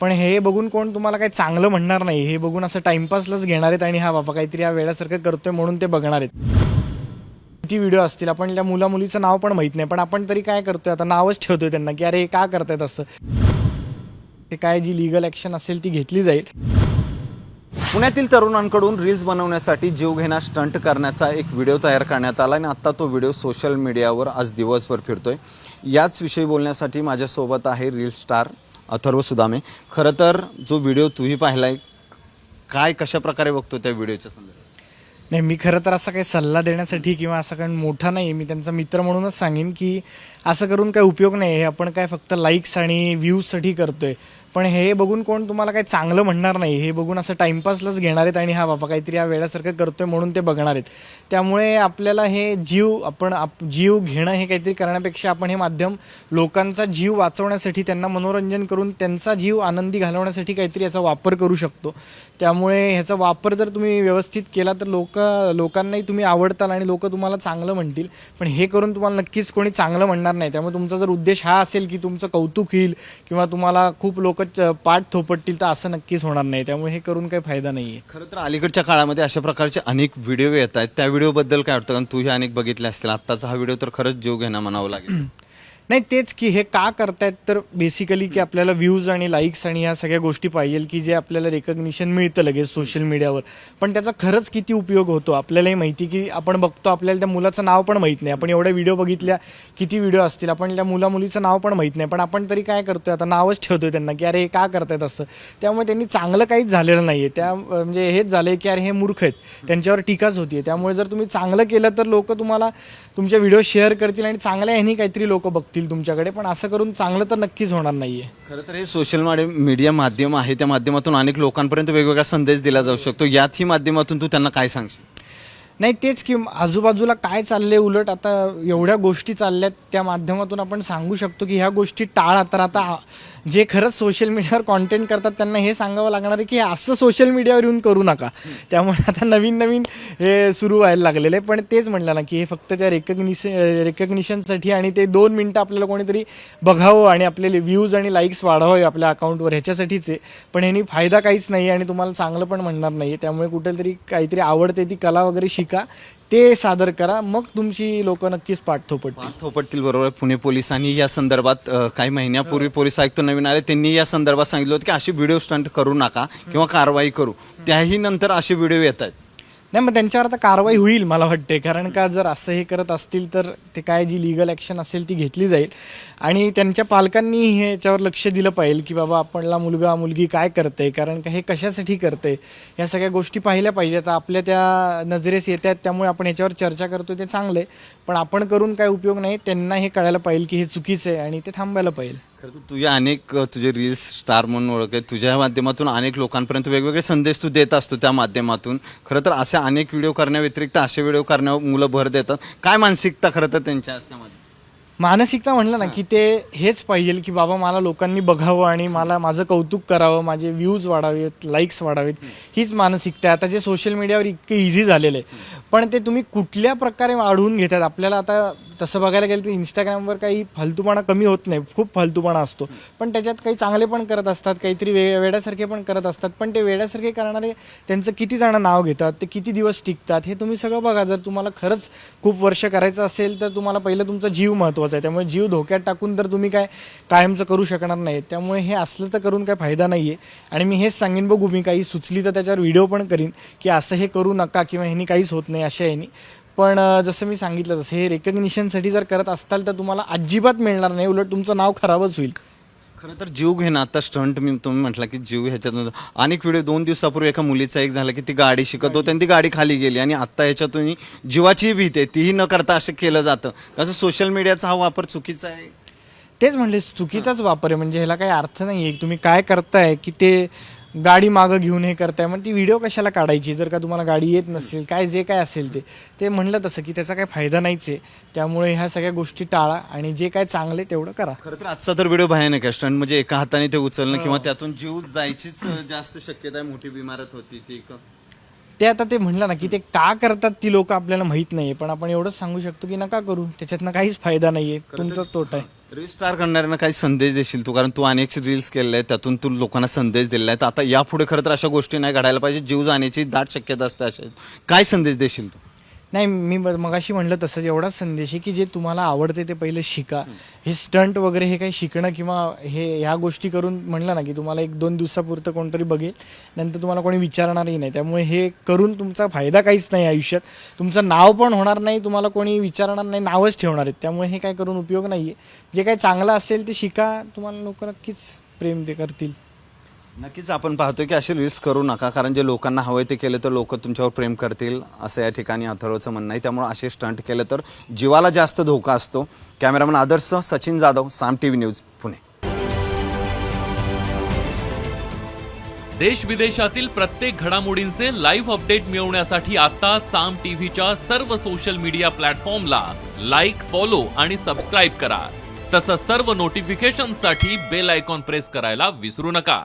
पण हे बघून कोण तुम्हाला काही चांगलं म्हणणार नाही. हे बघून असं टाइमपासलाच घेणार आहेत आणि हा बाबा काहीतरी या वेळासारखं करतोय म्हणून ते बघणार आहेत. किती व्हिडिओ असतील. आपण त्या मुला मुलीचं नाव पण माहीत नाही. पण आपण तरी काय करतोय? आता नावच ठेवतोय त्यांना की अरे हे का करतायत असं? ते काय जी लिगल ॲक्शन असेल ती घेतली जाईल. पुण्यातील तरुणांकडून रील्स बनवण्यासाठी जीवघेणा स्टंट करण्याचा एक व्हिडिओ तयार करण्यात आला आणि आत्ता तो व्हिडिओ सोशल मीडियावर आज दिवसभर फिरतोय. याच विषयी बोलण्यासाठी माझ्यासोबत आहे रील स्टार अथर्व सुदामे. खरं तर जो व्हिडिओ तूही पाहिलाय काय कशा प्रकारे बघतो त्या व्हिडिओच्या संदर्भात? नाही मी खरं तर असा काही सल्ला देण्यासाठी किंवा असा काही मोठा नाही मी त्यांचा मित्र म्हणूनच सांगेन की असं करून काही उपयोग नाही हे आपण काय फक्त लाईक्स आणि व्ह्यूजसाठी करतोय. पण हे बघून कोण तुम्हाला काही चांगलं म्हणणार नाही. हे बघून असं टाइमपासलाच घेणार आहेत आणि हा बाबा काहीतरी या वेळासारखं करतोय म्हणून ते बघणार आहेत. त्यामुळे आपल्याला हे जीव आपण आप जीव घेणं हे काहीतरी करण्यापेक्षा आपण हे माध्यम लोकांचा जीव वाचवण्यासाठी त्यांना मनोरंजन करून त्यांचा जीव आनंदी घालवण्यासाठी काहीतरी याचा वापर करू शकतो. त्यामुळे ह्याचा वापर जर तुम्ही व्यवस्थित केला तर लोक लोकांनाही तुम्ही आवडताल आणि लोक तुम्हाला चांगलं म्हणतील. पण हे करून तुम्हाला नक्कीच कोणी चांगलं म्हणणार नाही. त्यामुळे तुमचा जर उद्देश हा असेल की तुमचं कौतुक होईल किंवा तुम्हाला खूप लोक पाठ थोपटतील तर असं नक्कीच होणार नाही. त्यामुळे हे करून काही फायदा नाही आहे खरं तर अलीकडच्या काळामध्ये अशा प्रकारचे अनेक व्हिडिओ येत आहेत. त्या व्हिडिओबद्दल काय वाटतं? कारण हे अनेक बघितले असतील. आत्ताचा हा व्हिडिओ तर खरंच जीव घेणं म्हणावं लागेल. नाही तेच की हे का करतायत तर बेसिकली की आपल्याला व्ह्यूज आणि लाईक्स आणि ह्या सगळ्या गोष्टी पाहिजे की जे आपल्याला रेकग्निशन मिळतं लगेच सोशल मीडियावर पण त्याचा खरंच किती उपयोग होतो? आपल्यालाही माहिती की आपण बघतो आपल्याला त्या मुलाचं नाव पण माहीत नाही. आपण एवढ्या व्हिडिओ बघितल्या किती व्हिडिओ असतील? आपण त्या मुला मुलीचं नाव पण माहीत नाही. पण आपण तरी काय करतोय? आता नावच ठेवतोय त्यांना की अरे हे का करतायत असं? त्यामुळे त्यांनी चांगलं काहीच झालेलं नाही आहे त्या म्हणजे हेच झालं आहे की अरे हे मूर्ख आहेत. त्यांच्यावर टीकाच होती त्यामुळे जर तुम्ही चांगलं केलं तर लोक तुम्हाला तुमच्या व्हिडिओ शेअर करतील आणि चांगल्या ह्यानी काहीतरी लोक बघतील तुमच्याकडे पण असं करून चांगलं तर नक्कीच होणार नाही आहे खरं तर हे सोशल मीडिया माध्यम आहे त्या माध्यमातून अनेक लोकांपर्यंत वेगवेगळा संदेश दिला जाऊ शकतो. यातही माध्यमातून तू त्यांना काय सांगशील? नाही तेच की आजूबाजूला काय चाललंय उलट आता एवढ्या गोष्टी चालल्यात त्या माध्यमातून आपण सांगू शकतो की ह्या गोष्टी टाळा. तर आता जे खरंच सोशल मीडियावर कॉन्टेंट करतात त्यांना हे सांगावं लागणार आहे की हे असं सोशल मीडियावर येऊन करू नका. त्यामुळे आता नवीन नवीन हे सुरू व्हायला लागलेलं आहे. पण तेच म्हटलं ना की हे फक्त त्या रेकग्निश रेकग्निशनसाठी आणि ते दोन मिनटं आपल्याला कोणीतरी बघावं आणि आपले व्ह्यूज आणि लाईक्स वाढावं आपल्या अकाउंटवर ह्याच्यासाठीच आहे. पण ह्यानी फायदा काहीच नाही आणि तुम्हाला चांगलं पण म्हणणार नाही त्यामुळे कुठेतरी काहीतरी आवडते ती कला वगैरे शिक ते सादर करा. मग तुमची लोक नक्कीच पाठ थोपटतील थोपटतील बरोबर. पुणे पोलिसांनी या संदर्भात अ, काही महिन्यापूर्वी पोलीस आयुक्त नवीन आले. त्यांनी या संदर्भात सांगितलं होतं की असे व्हिडिओ स्टंट करू नका किंवा कारवाई करू. त्याही नंतर असे व्हिडिओ येत आहेत. नाही मग त्यांच्यावर आता कारवाई होईल मला वाटते कारण का जर असं हे करत असतील तर ते काय जी लिगल ॲक्शन असेल ती घेतली जाईल. आणि त्यांच्या पालकांनी हे याच्यावर लक्ष दिलं पाहिजे की बाबा आपणला मुलगा मुलगी काय करते कारण का हे कशासाठी करते ह्या सगळ्या गोष्टी पाहिल्या पाहिजेत. आपल्या त्या नजरेस येत आहेत त्यामुळे आपण ह्याच्यावर चर्चा करतो ते चांगलं आहे पण आपण करून काय उपयोग नाही त्यांना हे कळायला पाहिजे की हे चुकीचं आहे आणि ते थांबायला पाहिजे. खरं तर तुझ्या अनेक तुझे रील्स स्टार म्हणून ओळख आहे तुझ्या माध्यमातून अनेक लोकांपर्यंत वेगवेगळे संदेश तू देत असतो त्या माध्यमातून. खरं तर असे अनेक व्हिडिओ करण्याव्यतिरिक्त असे व्हिडिओ करण्यावर मुलं भर देतात. काय मानसिकता खरं तर त्यांच्या असण्यामध्ये मानसिकता म्हणलं ना की ते हेच पाहिजे की बाबा मला लोकांनी बघावं आणि मला माझं कौतुक करावं माझे व्ह्यूज वाढावेत लाईक्स वाढावेत. हीच मानसिकता आहे. आता जे सोशल मीडियावर इतकं इझी झालेलं आहे. पण ते तुम्ही कुठल्या प्रकारे वाढवून घेतात? आपल्याला आता तसं बघायला गेलं तर इंस्टाग्रामवर काही फालतूपणा कमी होत नाही. खूप फालतूपणा असतो. पण त्याच्यात काही चांगले पण करत असतात काहीतरी वे वेड्यासारखे पण करत असतात. पण ते वेड्यासारखे करणारे त्यांचं किती जणं नाव घेतात ते किती दिवस टिकतात हे तुम्ही सगळं बघा. जर तुम्हाला खरंच खूप वर्ष करायचं असेल तर तुम्हाला पहिलं तुमचा जीव महत्त्वाचा आहे. त्यामुळे जीव धोक्यात टाकून तर तुम्ही काय कायमचं करू शकणार नाही त्यामुळे हे असलं तर करून काय फायदा नाही आहे आणि मी हेच सांगेन बघू मी काही सुचली तर त्याच्यावर व्हिडिओ पण करीन की असं हे करू नका किंवा ह्यानी काहीच होत नाही अशा ह्यानी पण जसं मी सांगितलं तसं हे रेकग्निशनसाठी जर करत असताल तर तुम्हाला अजिबात मिळणार नाही. उलट तुमचं नाव खराबच होईल. खरं तर जीव घेणं आता स्टंट मी तुम्ही म्हटलं की जीव ह्याच्यातून अनेक व्हिडिओ दोन दिवसापूर्वी एका मुलीचा एक झाला की ती गाडी शिकत होती आणि ती गाडी खाली गेली आणि आता ह्याच्यातून जीवाची भीती आहे. तीही न करता असं केलं जातं. कसं सोशल मीडियाचा हा वापर चुकीचा आहे. तेच म्हणले चुकीचाच वापर आहे. म्हणजे ह्याला काही अर्थ नाही आहे तुम्ही काय करताय की ते गाडी मागं घेऊन हे करताय मग ती व्हिडिओ कशाला काढायची? जर का तुम्हाला गाडी येत नसेल काय जे काय असेल ते. ते म्हणलं तसं की त्याचा काही फायदा नाहीच आहे. त्यामुळे ह्या सगळ्या गोष्टी टाळा आणि जे काय चांगले तेवढं करा. खरं तर आजचा तर व्हिडिओ भयानक आहे. स्टंट म्हणजे एका हाताने ते उचलणं किंवा त्यातून जीव जायचीच जास्त शक्यता आहे. मोठी इमारत होती ती एक. ते आता ते म्हणलं ना की ते का करतात ती लोक आपल्याला माहीत नाही पण आपण एवढंच सांगू शकतो की नका करू. त्याच्यातनं काहीच फायदा नाही आहे तुमचाच तोटा आहे. रील स्टार करणाऱ्यांना काही संदेश देशील तू? कारण तू अनेक रील्स केलेले आहेत त्यातून तू लोकांना संदेश दिलेला आहे. तर आता यापुढे खरं तर अशा गोष्टी नाही घडायला पाहिजे. जीव जाण्याची दाट शक्यता असते अशा काय संदेश देशील तू? नाही मी ब- मगाशी म्हणलं तसंच एवढाच संदेश आहे की जे तुम्हाला आवडते ते पहिलं शिका. हे स्टंट वगैरे हे काही शिकणं किंवा हे ह्या गोष्टी करून म्हणलं ना की तुम्हाला एक दोन दिवसापुरतं कोणतरी बघेल नंतर तुम्हाला कोणी विचारणारही नाही. त्यामुळे हे करून तुमचा फायदा काहीच नाही आयुष्यात. तुमचं नाव पण होणार नाही तुम्हाला कोणी विचारणार नाही नावच ठेवणार आहेत. त्यामुळे हे काय करून उपयोग नाही आहे जे काही चांगलं असेल ते शिका. तुम्हाला लोक नक्कीच प्रेम ते करतील. नक्कीच आपण पाहतोय की असे रिस्क करू नका. कारण जे लोकांना हवं ते केलं तर लोक तुमच्यावर प्रेम करतील असं या ठिकाणी अथर्वचं म्हणणं आहे. त्यामुळे असे स्टंट केलं तर जीवाला जास्त धोका असतो. Cameraman Adarsh Sachin Jadhav Saam TV news Pune. देश विदेशातील प्रत्येक घडामोडींचे लाईव्ह अपडेट मिळवण्यासाठी आता साम टीव्हीच्या सर्व सोशल मीडिया प्लॅटफॉर्मला लाईक फॉलो आणि सबस्क्राईब करा. तसंच सर्व नोटिफिकेशनसाठी बेल आयकॉन प्रेस करायला विसरू नका.